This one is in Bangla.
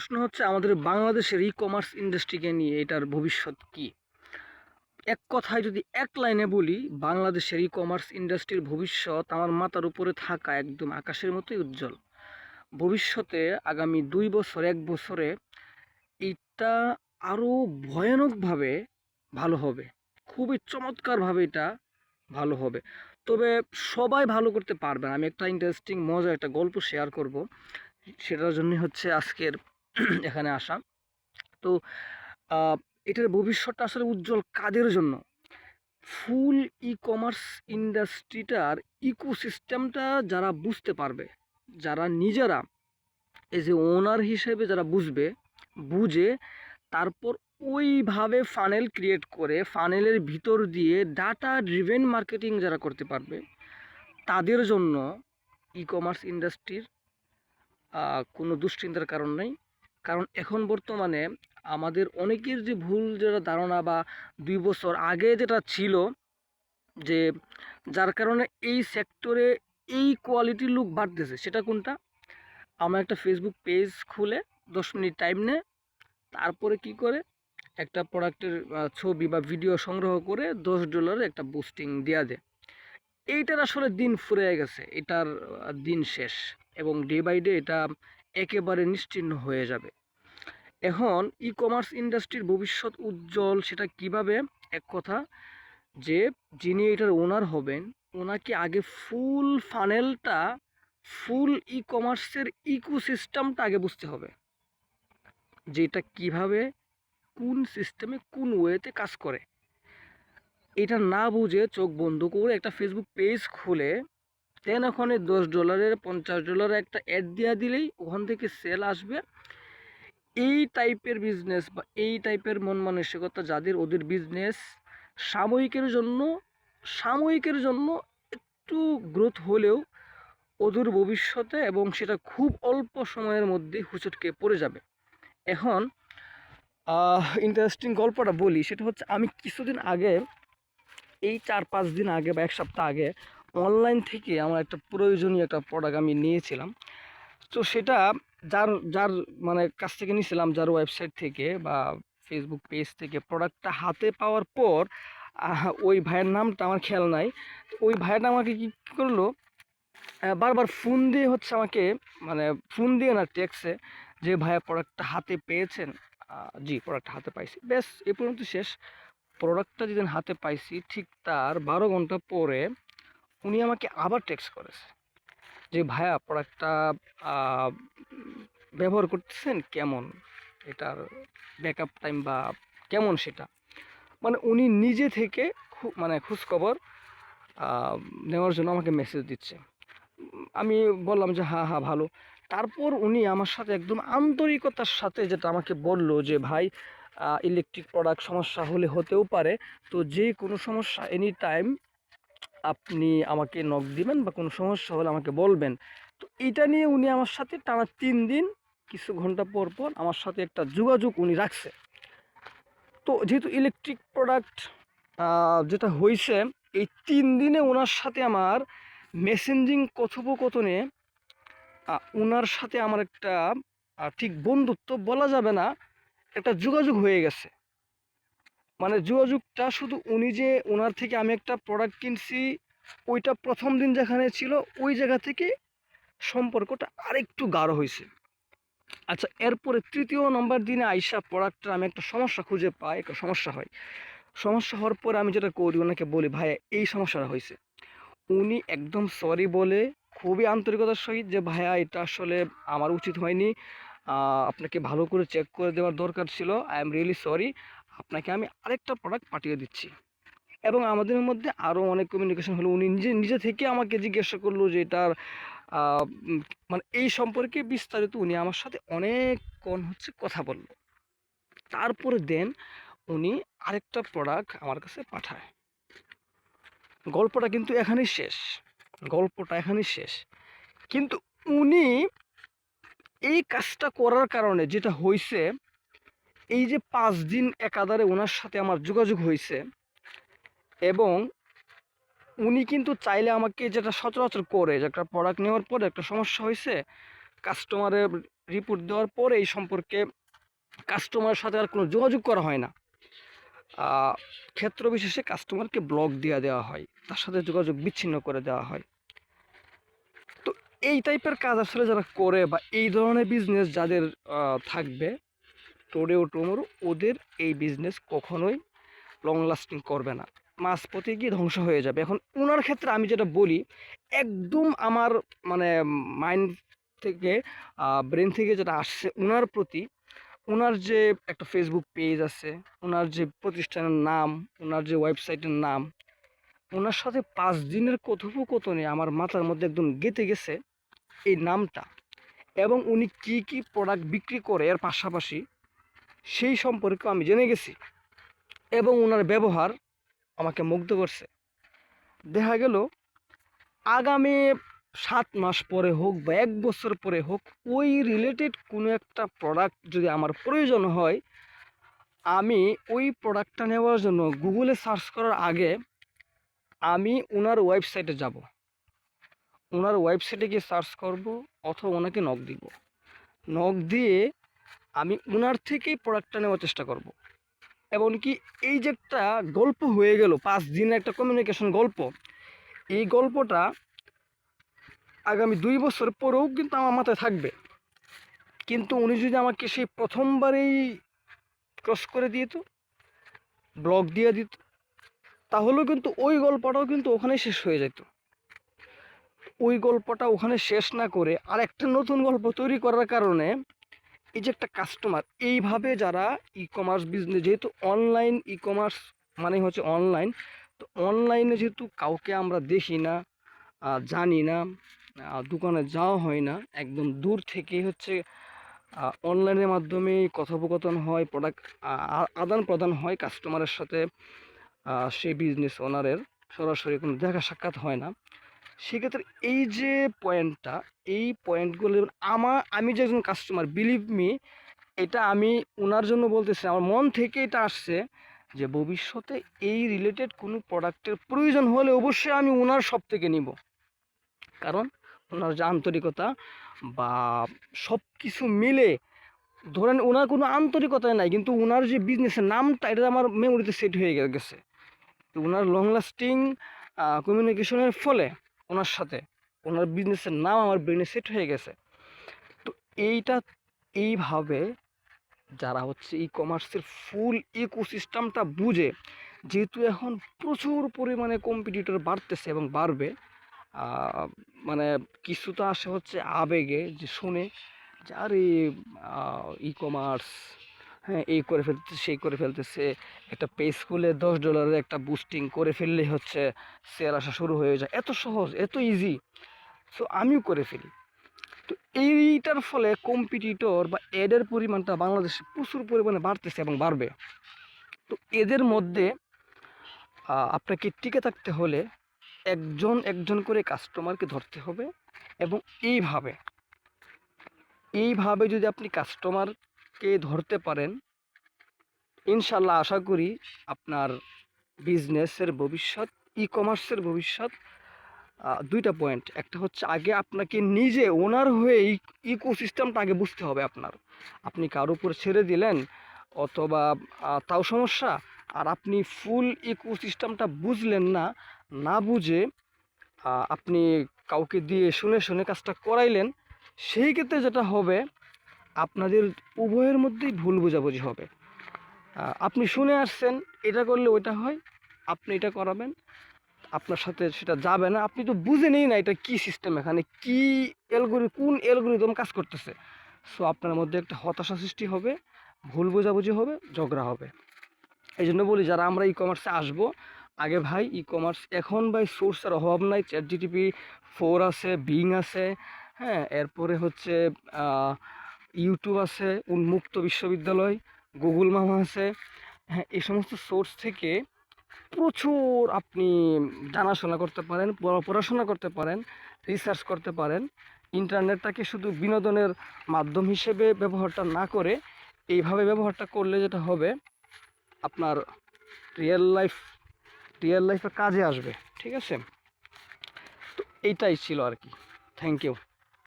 প্রশ্ন হচ্ছে আমাদের বাংলাদেশের ই কমার্স ইন্ডাস্ট্রিকে নিয়ে এটার ভবিষ্যৎ কি? এক কথায় যদি এক লাইনে বলি, বাংলাদেশের ই কমার্স ইন্ডাস্ট্রির ভবিষ্যৎ আমার মাথার উপরে থাকা একদম আকাশের মতোই উজ্জ্বল। ভবিষ্যতে আগামী দুই বছর, এক বছরে এটা আরও ভয়ানকভাবে ভালো হবে। খুবই চমৎকারভাবে এটা ভালো হবে। তবে সবাই ভালো করতে পারবে না। আমি একটা ইন্টারেস্টিং মজা একটা গল্প শেয়ার করব। সেটার জন্য হচ্ছে আজকের এখানে আসা। তো এটার ভবিষ্যৎটা আসলে উজ্জ্বল কাদের জন্য? ফুল ই কমার্স ইন্ডাস্ট্রিটার ইকোসিস্টেমটা যারা বুঝতে পারবে, যারা নিজেরা এজ এ ওনার হিসেবে যারা বুঝবে, বুঝে তারপর ওইভাবে ফানেল ক্রিয়েট করে ফানেলের ভিতর দিয়ে ডাটা ড্রিভেন মার্কেটিং যারা করতে পারবে, তাদের জন্য ই কমার্স ইন্ডাস্ট্রির কোনো দুশ্চিন্তার কারণ নেই। কারণ এখন বর্তমানে আমাদের অনেকের যে ভুল যেটা ধারণা বা দুই বছর আগে যেটা ছিল যে যার কারণে এই সেক্টরে এই কোয়ালিটির লুক বাড়তেছে, সেটা কোনটা? আমরা একটা ফেসবুক পেজ খুলে দশ মিনিট টাইম নেয় তারপরে কি করে? একটা প্রোডাক্টের ছবি বা ভিডিও সংগ্রহ করে দশ ডলারের একটা বুস্টিং দেওয়া দেয় এইটার আসলে দিন ফুরে গেছে, এটার দিন শেষ এবং ডে বাই ডে এটা একেবারে নিশ্চিহ্ন হয়ে যাবে। এখন ই কমার্স ইন্ডাস্ট্রির ভবিষ্যৎ উজ্জ্বল সেটা কীভাবে? এক কথা যে, যিনি এটার ওনার হবেন, ওনাকে আগে ফুল ফানেলটা ফুল ই কমার্সের ইকোসিস্টেমটা আগে বুঝতে হবে। যে এটা কীভাবে, কোন সিস্টেমে কোন ওয়েতে কাজ করে। এটা না বুঝে চোখ বন্ধ করে একটা ফেসবুক পেজ খুলে দেন ওখানে দশ ডলারের পঞ্চাশ ডলারের একটা অ্যাড দেওয়া দিলেই ওখান থেকে সেল আসবে। এই টাইপের বিজনেস বা এই টাইপের মন মানসিকতা যাদের, ওদের বিজনেস সাময়িকের জন্য সাময়িকের জন্য একটু গ্রোথ হলেও ওদের ভবিষ্যতে এবং সেটা খুব অল্প সময়ের মধ্যে হুচটকে পড়ে যাবে। এখন ইন্টারেস্টিং গল্পটা বলি, সেটা হচ্ছে আমি কিছুদিন আগে, এই চার পাঁচ দিন আগে বা এক সপ্তাহ আগে অনলাইন থেকে আমার একটা প্রয়োজনীয় একটা প্রোডাক্ট আমি নিয়েছিলাম। তো সেটা যার যার মানে কাছ থেকে নিয়েছিলাম, যার ওয়েবসাইট থেকে বা ফেসবুক পেজ থেকে প্রোডাক্টটা হাতে পাওয়ার পর ওই ভাইয়ের নামটা আমার খেয়াল নাই। ওই ভাইয়াটা আমাকে কী করল বারবার ফোন দিয়ে হচ্ছে আমাকে মানে ফোন দিয়ে না টেক্সে যে, ভাইয়া প্রোডাক্টটা হাতে পেয়েছেন? জি প্রোডাক্টটা হাতে পাইছি। ব্যাস, এ পর্যন্ত শেষ। প্রোডাক্টটা যেদিন হাতে পাইছি, ঠিক তার বারো ঘণ্টা পরে উনি আমাকে আবার টেক্সট করেছে যে ভাইয়া প্রোডাক্টটা ব্যবহার করতেছেন কেমন? এটার ব্যাকআপ টাইম বা কেমন সেটা? মানে উনি নিজে থেকে মানে খোঁজখবর নেওয়ার জন্য আমাকে মেসেজ দিচ্ছে। আমি বললাম যে হ্যাঁ হ্যাঁ ভালো। তারপর উনি আমার সাথে একদম আন্তরিকতার সাথে যেটা আমাকে বলল যে, ভাই ইলেকট্রিক প্রোডাক্ট সমস্যা হলে হতেও পারে। তো যে কোনো সমস্যা এনি টাইম আপনি আমাকে নক দিবেন বা কোনো সমস্যা হলে আমাকে বলবেন। তো এটা নিয়ে উনি আমার সাথে টানা তিন দিন, কিছু ঘণ্টা পর পর আমার সাথে একটা যোগাযোগ উনি রাখছে। তো যেহেতু ইলেকট্রিক প্রোডাক্ট যেটা হয়েছে এই তিন দিনে ওনার সাথে আমার মেসেঞ্জিং কথোপকথনে ওনার সাথে আমার একটা ঠিক বন্ধুত্ব বলা যাবে না, একটা যোগাযোগ হয়ে গেছে। মানে যোগাযোগটা শুধু উনি যে ওনার থেকে আমি একটা প্রোডাক্ট কিনছি, ওইটা প্রথম দিন যেখানে ছিল, ওই জায়গা থেকে সম্পর্কটা আরেকটু গাঢ় হয়েছে। আচ্ছা এরপরে তৃতীয় নম্বর দিনে আইসা প্রোডাক্টটা আমি একটা সমস্যা খুঁজে পাই, একটা সমস্যা হয়। সমস্যা হওয়ার পরে আমি যেটা করি, ওনাকে বলি ভাই এই সমস্যাটা হয়েছে। উনি একদম সরি বলে খুবই আন্তরিকতার সহিত যে, ভাইয়া, এটা আসলে আমার উচিত হয়নি। আপনাকে ভালো করে চেক করে দেওয়ার দরকার ছিল। আই এম রিয়েলি সরি আপনাকে আমি আরেকটা প্রোডাক্ট পাঠিয়ে দিচ্ছি। এবং আমাদের মধ্যে আরও অনেক কমিউনিকেশন হলো। উনি নিজে নিজে থেকে আমাকে জিজ্ঞাসা করল যে এটার মানে এই সম্পর্কে বিস্তারিত উনি আমার সাথে অনেকক্ষণ হচ্ছে কথা বলল। তারপরে দেন উনি আরেকটা প্রোডাক্ট আমার কাছে পাঠায়। গল্পটা কিন্তু এখানেই শেষ। গল্পটা এখানেই শেষ। কিন্তু উনি এই কাজটা করার কারণে যেটা হয়েছে এই যে পাঁচ দিন একাধারে ওনার সাথে আমার যোগাযোগ হয়েছে এবং উনি কিন্তু চাইলে আমাকে যেটা সচরাচর করে, যে একটা প্রোডাক্ট নেওয়ার পরে একটা সমস্যা হয়েছে কাস্টমারের রিপোর্ট দেওয়ার পরে এই সম্পর্কে কাস্টমারের সাথে আর কোনো যোগাযোগ করা হয় না। ক্ষেত্র বিশেষে কাস্টমারকে ব্লক দিয়ে দেওয়া হয়, তার সাথে যোগাযোগ বিচ্ছিন্ন করে দেওয়া হয়। তো এই টাইপের কাজ আসলে যারা করে বা এই ধরনের বিজনেস যাদের থাকবে টোডে ও টুমোরো, ওদের এই বিজনেস কখনোই লং লাস্টিং করবে না। মাঝপথে গিয়ে ধ্বংস হয়ে যাবে। এখন ওনার ক্ষেত্রে আমি যেটা বলি, একদম আমার মানে মাইন্ড থেকে ব্রেন থেকে যেটা আসছে ওনার প্রতি ওনার যে একটা ফেসবুক পেজ আছে ওনার যে প্রতিষ্ঠানের নাম ওনার যে ওয়েবসাইটের নাম ওনার সাথে পাঁচ দিনের কথোপকথনে আমার মাথার মধ্যে একদম গেঁথে গেছে এই নামটা। এবং উনি কি কি প্রোডাক্ট বিক্রি করে, এর পাশাপাশি সেই সম্পর্কে আমি জেনে গেছি এবং ওনার ব্যবহার আমাকে মুগ্ধ করছে। দেখা গেল, আগামী সাত মাস পরে হোক বা এক বছর পরে হোক, ওই রিলেটেড কোনো একটা প্রোডাক্ট যদি আমার প্রয়োজন হয়, আমি ওই প্রোডাক্টটা নেওয়ার জন্য গুগলে সার্চ করার আগে আমি ওনার ওয়েবসাইটে যাব। ওনার ওয়েবসাইটে গিয়ে সার্চ করব অথবা ওনাকে নক দিব। নক দিয়ে আমি ওনার থেকেই প্রোডাক্টটা নেওয়ার চেষ্টা করব। এমনকি এই যে একটা গল্প হয়ে গেল, পাঁচ দিনের একটা কমিউনিকেশন গল্প, এই গল্পটা আগামী দুই বছর পরেও কিন্তু আমার মাথায় থাকবে। কিন্তু উনি যদি আমাকে সেই প্রথমবারেই ক্রস করে দিত ব্লক দিয়ে দিত, তাহলেও কিন্তু ওই গল্পটাও কিন্তু ওখানে শেষ হয়ে যেত। ওই গল্পটা ওখানে শেষ না করে আর একটা নতুন গল্প তৈরি করার কারণে এই যে একটা কাস্টমার এইভাবে যারা ই কমার্স বিজনেস যেহেতু অনলাইন ই কমার্স মানে হচ্ছে অনলাইন তো অনলাইনে যেহেতু কাউকে আমরা দেখি না জানি না দোকানে যাওয়া হয় না, একদম দূর থেকেই হচ্ছে অনলাইনের মাধ্যমে কথোপকথন হয় প্রোডাক্ট আদান প্রদান হয় কাস্টমারের সাথে সেই বিজনেস ওনারের সরাসরি কোনো দেখা সাক্ষাৎ হয় না। সেক্ষেত্রে এই যে পয়েন্টটা এই পয়েন্টগুলো আমার, আমি যে একজন কাস্টমার বিলিভ মি এটা আমি ওনার জন্য বলতেছি, আমার মন থেকে এটা আসছে যে ভবিষ্যতে এই রিলেটেড কোনো প্রোডাক্টের প্রয়োজন হলে অবশ্যই আমি ওনার সব থেকে নিব। কারণ ওনার যে আন্তরিকতা বা সব কিছু মিলে, ধরেন ওনার কোনো আন্তরিকতা নাই, কিন্তু ওনার যে বিজনেসের নামটা, এটা আমার মেমোরিতে সেট হয়ে গেছে। তো ওনার লং লাস্টিং কমিউনিকেশনের ফলে ওনার সাথে। ওনার বিজনেসের নাম আমার ব্রেনে সেট হয়ে গেছে। তো এইটা, এইভাবে যারা হচ্ছে ই কমার্সের ফুল ইকোসিস্টেমটা বুঝে, যেহেতু এখন প্রচুর পরিমাণে কম্পিটিটর বাড়তেছে এবং বাড়বে মানে কিছু তো আসে হচ্ছে আবেগে যে শুনে যে, আরে ই কমার্স হ্যাঁ এই করে ফেলতেছে সেই করে ফেলতেছে। একটা পেজ খুলে দশ ডলারের একটা বুস্টিং করে ফেললেই হচ্ছে শেয়ার আসা শুরু হয়ে যায়। এত সহজ, এত ইজি সো আমিও করে ফেলি। তো এইটার ফলে কম্পিটিটর বা এডের পরিমাণটা বাংলাদেশে প্রচুর পরিমাণে বাড়তেছে এবং বাড়বে। তো এদের মধ্যে আপনাকে টিকে থাকতে হলে একজন একজন করে কাস্টমারকে ধরতে হবে এবং এইভাবে এইভাবে যদি আপনি কাস্টমারকে ধরতে পারেন, ইনশাল্লাহ আশা করি আপনার বিজনেসের ভবিষ্যৎ ই কমার্সের ভবিষ্যৎ দুইটা পয়েন্ট একটা হচ্ছে আগে আপনাকে নিজে ওনার হয়ে ইকোসিস্টেমটা আগে বুঝতে হবে আপনার। আপনি কারোর উপর ছেড়ে দিলেন অথবা তাও সমস্যা, আর আপনি ফুল ইকোসিস্টেমটা বুঝলেন না না বুঝে আপনি কাউকে দিয়ে শুনে শুনে কাজটা করাইলেন, সেই ক্ষেত্রে যেটা হবে আপনাদের উভয়ের মধ্যেই ভুল বোঝাবুঝি হবে। আপনি শুনে আসছেন, এটা করলে ওইটা হয়, আপনি এটা করাবেন, আপনার সাথে সেটা যাবে না। আপনি তো বুঝে নেই না এটা কি সিস্টেম এখানে কি এলগোরি কোন এলগোরিদম কাজ করতেছে। সো আপনার মধ্যে একটা হতাশা সৃষ্টি হবে, ভুল বোঝাবুঝি হবে, ঝগড়া হবে। এই জন্য বলি, যারা আমরা ই কমার্সে আসব, আগে ভাই ই কমার্স এখন ভাই সোর্সের অভাব নাই। চ্যাট জিটিপি ফোর আছে বিং আছে হ্যাঁ এরপরে হচ্ছে ইউটিউব আছে, উন্মুক্ত বিশ্ববিদ্যালয় গুগল মামা আছে। হ্যাঁ এই সমস্ত সোর্স থেকে প্রচুর আপনি জানাশোনা করতে পারেন, পড়া- পড়াশোনা করতে পারেন রিসার্চ করতে পারেন। ইন্টারনেটটাকে শুধু বিনোদনের মাধ্যম হিসেবে ব্যবহারটা না করে, এইভাবে ব্যবহারটা করলে যেটা হবে, আপনার রিয়েল লাইফ রিয়েল লাইফে কাজে আসবে, ঠিক আছে? তো এইটাই ছিল আর কি। Thank you